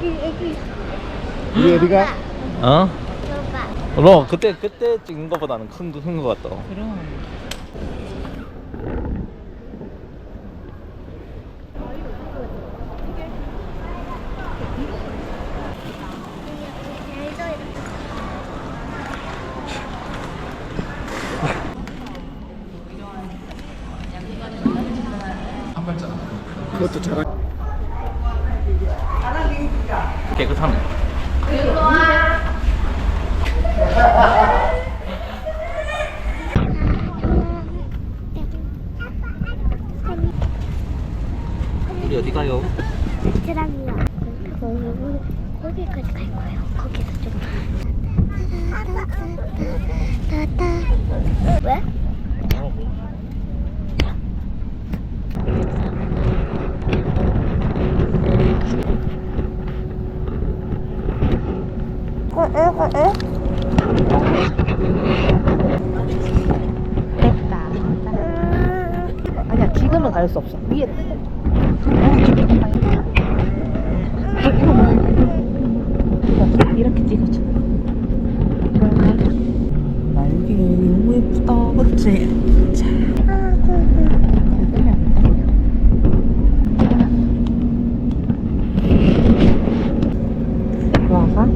애기 애기. 우리 어디가? 어? 너 그때 그때 찍은 거보다는 큰큰거 같다. 그럼. 그것도 잘. 깨끗하네. 우리 어디 가요? 베트남이요. 거기 거기까지 갈 거예요. 거기서 좀. 따따. 왜? 어? 아니야, 지금은 갈수 없어. 위에. 이렇게 찍어줘. 날개 너무 예쁘다, 그치? 자, 끄면 안 돼. 와가?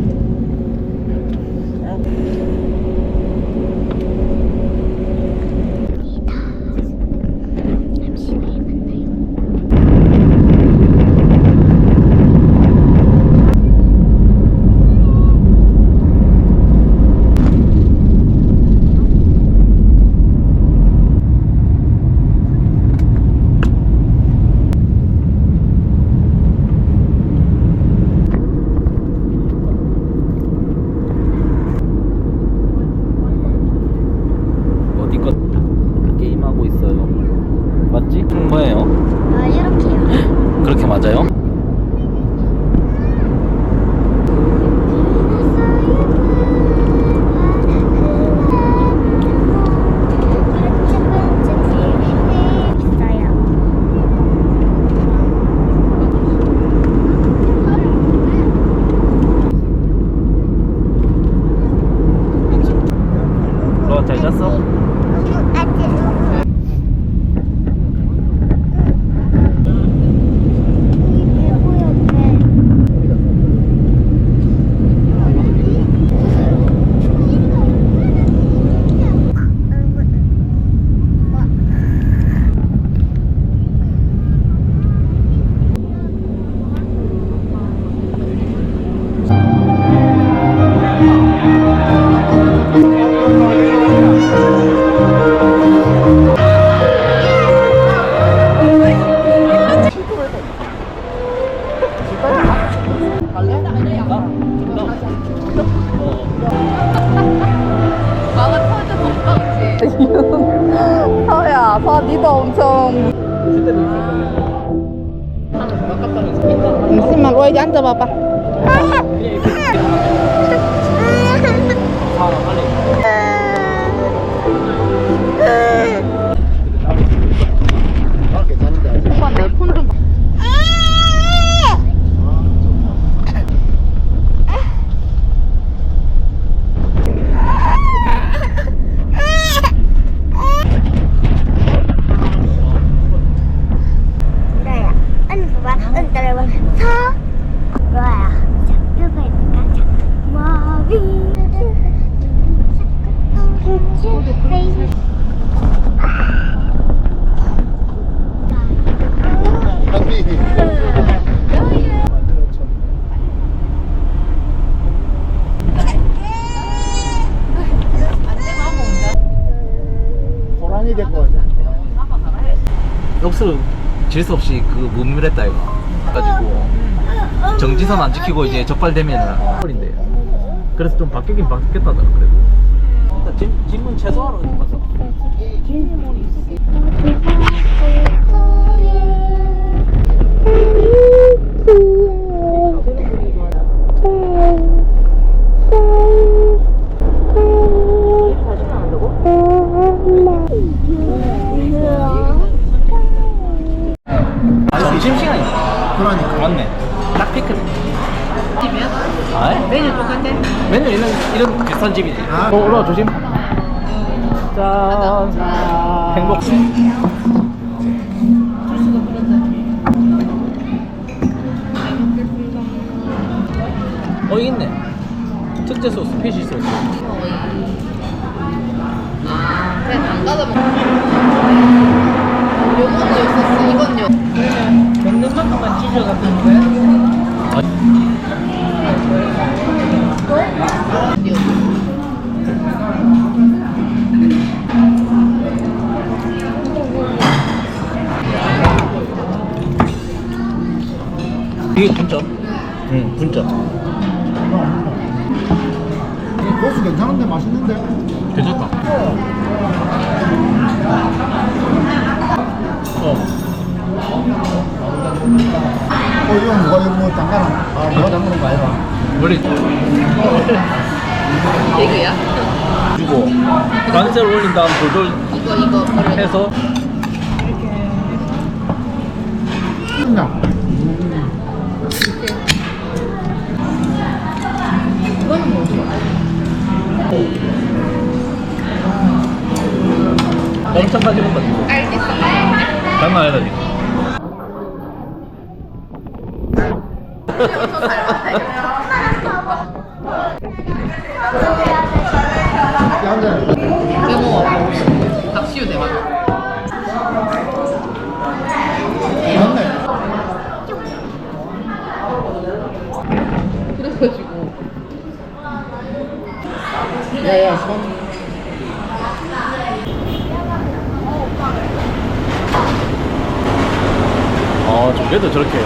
잠시만요. 만나요. 어디 거 게임 하고 있어요. 맞지? 뭐예요? 아, 맞아요? 잠시만, 로이디 앉아봐봐. 오빠 내폰 좀. 로아야, 언니 봐봐, 언니 따라해봐. 서, 이거 해볼까? 자, 머리. 호랑이. 역수 질수 없이 그 문물했다 이거. 가지고 정지선 안 지키고 이제 적발되면은 꼴인데. 그래서 좀 바뀌긴 바뀌었다더라 그래도. 일단 짐 짐은 최소화로 좀 가서. 맨날 이런 이런 비싼 집이지. 아. 어, 올라와 조심. 짠. 행복. 어 여기 있네. 특제 소스, 피시 소스. 아, 그냥 담가서 먹는 요건 요 소스, 이건 요. 먹는 만큼만 찢어 갖는 거야? 이게 분점. 응. 이 고수 괜찮은데 맛있는데? 괜찮다. 어. 어, 이거 뭐가 이거 뭐 잠깐 아, 뭐가 잠그는 거 아니라? 머리 이거야? 주고 관세를 올린 다음 돌돌 이거, 이거. 해서 그냥. 이거는 뭐지? 엄청 가지고 건 알겠어. 장난 아니다 지금. 대박. 그래가지고. 야야, 손. 어, 저게도 저렇게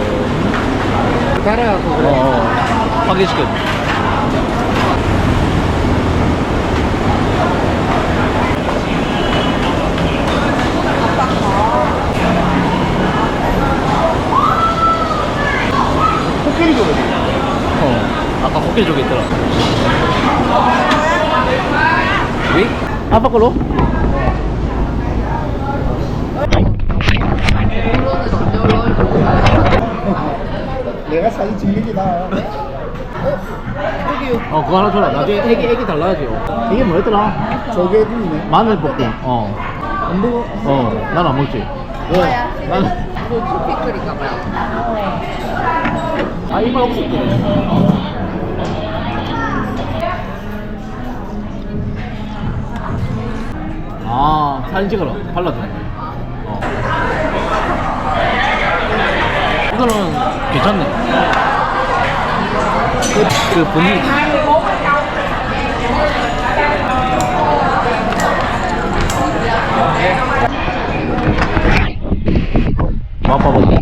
달아갖고 어, 어, 확인시켜. 코끼리 거거든. 코끼리 쪽에 있더라. 왜? 아빠 걸로? 내가 사진 나아. 어, 그거 하나 줘라. 나중에 애기, 애기 달라야지. 요 이게 뭐였더라? 조개구이네. 마늘 볶음. 어. 안 먹어? 어, 난 안 먹지. 왜? 나는, 이거 초피클인가 봐요. 아, 이만 없었거 아, 사진 찍어라. 발라줘. 어. 이거는 괜찮네. 그, 그 분위기. 맛봐봐.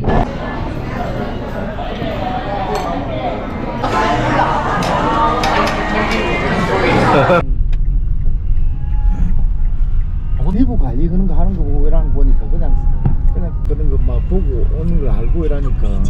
내부 관리 그런 거 하는 거 보고 보니까 그냥 그냥 그런 거 막 보고 오는 걸 알고 이러니까